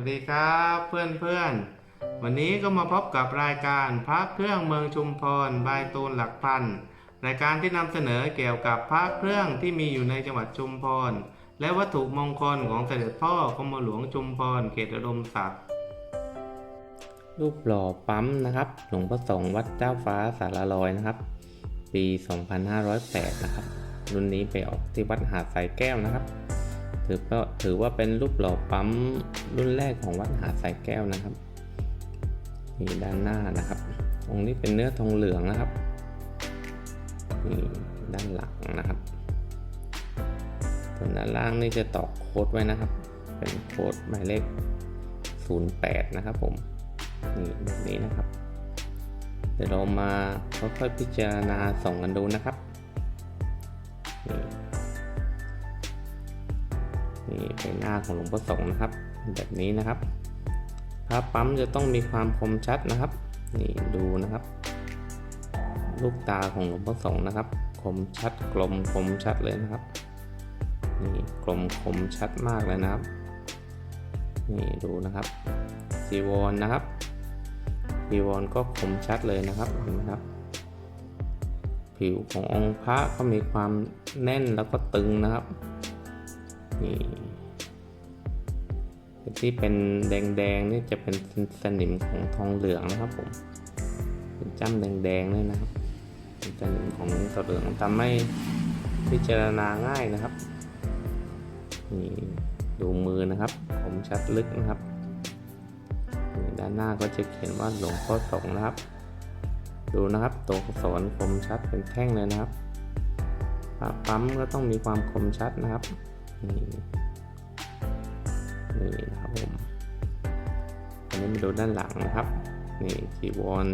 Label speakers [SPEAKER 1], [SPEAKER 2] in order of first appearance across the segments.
[SPEAKER 1] วัสดีครับเพื่อนเพื่อนวันนี้ก็มาพบกับรายการพระเครื่องเมืองชุมพรบายตูนหลักพันรายการที่นำเสนอเกี่ยวกับพระเครื่องที่มีอยู่ในจังหวัดชุมพรและวัตถุมงคลของเสด็จพ่อกรมหลวงชุมพรเขตอุดมศักดิ์รูปหล่อปั๊มนะครับหลวงพ่อสงฆ์วัดเจ้าฟ้าสารลอยนะครับ ปี 2508 นะครับ รุ่นนี้ไปออกที่วัดหาดสายแก้วนะครับ ถือว่าถือว่าเป็นรูปหล่อปั๊มรุ่นแรกของวัดหาดสายแก้วนะครับนี่ด้านหน้านะครับ องค์นี้เป็นเนื้อทองเหลืองนะครับนี่ด้านหลังนะครับส่วนด้านล่างนี่จะตอกโค้ดไว้นะครับ เป็นโค้ดหมายเลข 08 นะครับผมนี่แบบนี้นะครับ เดี๋ยวเรามาค่อยๆพิจารณาส่องกันดูนะครับนี่ นี่เป็นหน้าของหลวงพ่อสงฆ์นะครับ แบบนี้นะครับพระปั๊มจะต้องมีความคมชัดนะครับ นี่ดูนะครับ ลูกตาของหลวงพ่อสงฆ์นะครับ คมชัดกลมคมชัดเลยนะครับ นี่กลมคมชัดมากเลยนะครับ นี่ดูนะครับจีวรนะครับจีวรก็คมชัดเลยนะครับเห็นไหมครับ ผิวขององค์พระก็มีความแน่นแล้วก็ตึงนะครับ นี่ที่เป็นแดงๆนี่จะเป็นสนิมของทองเหลืองนะครับผม เป็นจ้ำแดงๆเลยนะครับ เป็นสนิมของทองเหลืองทำให้พิจารณาง่ายนะครับ นี่ดูมือนะครับ ผมชัดลึกนะครับ ด้านหน้าก็จะเขียนว่าหลวงพ่อสงนะครับ ดูนะครับตัวอักษรคมชัดเป็นแท่งเลยนะครับปั๊มก็ต้องมีความคมชัดนะครับ นี่นี่นะครับผมอันนี้มาดูด้านหลังนะครับ นี่จีวร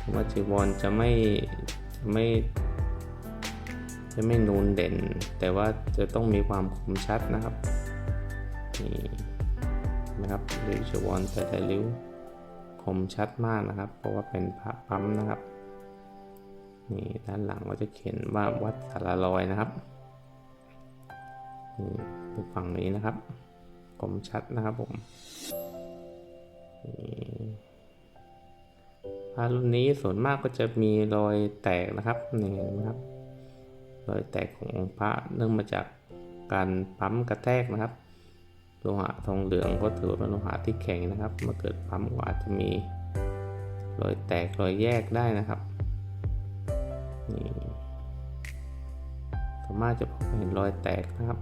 [SPEAKER 1] ผมว่าจีวรจะไม่จะไม่ จะไม่นูนเด่น แต่ว่าจะต้องมีความคมชัดนะครับ นี่นะครับริ้วจีวรแต่ละริ้วคมชัดมากนะครับ เพราะว่าเป็นพระปั๊มนะครับนี่ด้านหลังก็จะเขียนว่าวัดสารลอยนะครับ นี่ดูฝั่งนี้นะครับคมชัดนะครับผมพระรุ่นนี้ส่วนมากก็จะมีรอยแตกนะครับนี่เห็นไหมครับ รอยแตกขององค์พระเนื่องมาจากการปั๊มกระแทกนะครับโลหะทองเหลืองก็ถือว่าเป็นโลหะที่แข็งนะครับเมื่อเกิดปั๊มก็อาจจะมีรอยแตกรอยแยกได้นะครับนี่สามารถจะพบเห็นรอยแตกนะครับ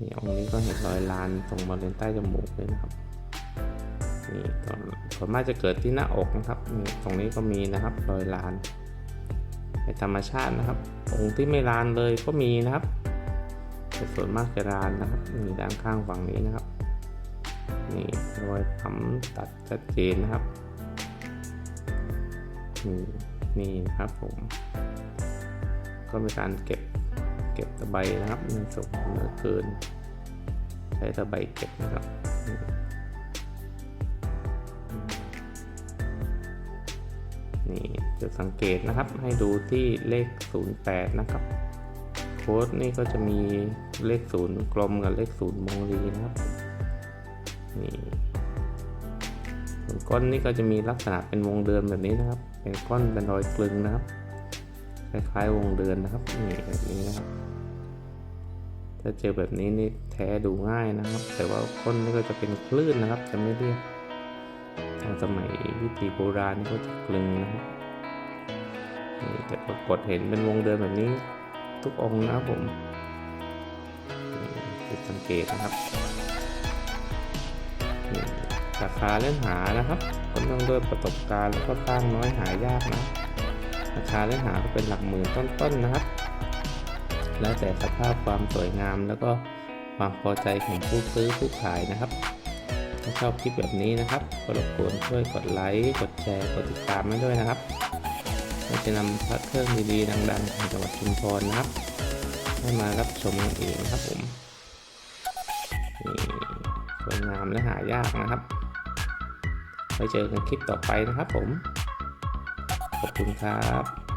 [SPEAKER 1] นี่องค์นี้ก็เห็นรอยลานตรงบริเวณใต้จมูกเลยนะครับนี่ส่วนมากจะเกิดที่หน้าอกนะครับนี่ตรงนี้ก็มีนะครับรอยลานในธรรมชาตินะครับ องค์ที่ไม่ลานเลยก็มีนะครับ แต่ส่วนมากจะลานนะครับมีด้านข้างฝั่งนี้นะครับนี่รอยปั๊มตัดชัดเจนนะครับนี่นี่นะครับผม ก็มีการเก็บ ก็บตะไบนะครับเนื้อสุกเนื้อเกิน ใช้ตะไบเก็บนะครับนี่จุดสังเกตนะครับให้ดูที่เลข 08 นะครับ โค้ดนี่ก็จะมีเลขศูนย์กลมกับเลขศูนย์มงรีนะครับนี่ส่วนก้อนนี่ก็จะมีลักษณะเป็นวงเดือนแบบนี้นะครับ เป็นก้อนเป็นรอยกลึงนะครับ คล้ายๆวงเดือนนะครับนี่แบบนี้นะครับ ถ้าเจอแบบนี้นี่แท้ดูง่ายนะครับ แต่ว่าก้นนี่ก็จะเป็นคลื่นนะครับ จะไม่เรียบทางสมัยวิธีโบราณนี่ก็จะกลึงนะครับนี่แต่ปรากฏเห็นเป็นวงเดือนแบบนี้ ทุกองนะครับผมดสังเกตนะครับราคาเล่นหานะครับคนต้องด้วยประสบการณ์แล้วก็สร้างน้อยหายากนะ ราคาเล่นหาก็เป็นหลักหมื่นต้นๆนะครับ แล้วแต่สภาพความสวยงามแล้วก็ความพอใจของผู้ซื้อผู้ขายนะครับ ถ้าชอบคลิปแบบนี้นะครับก็รบกวนช่วยกดไลค์ กดแชร์ กดติดตามให้ด้วยนะครับเราจะนำพระเครื่องดีๆดังๆของจังหวัดชุมพรนะครับ ให้มารับชมกันเองครับผมนี่สวยงามและหายากนะครับ ไว้เจอกันคลิปต่อไปนะครับผม ขอบคุณครับ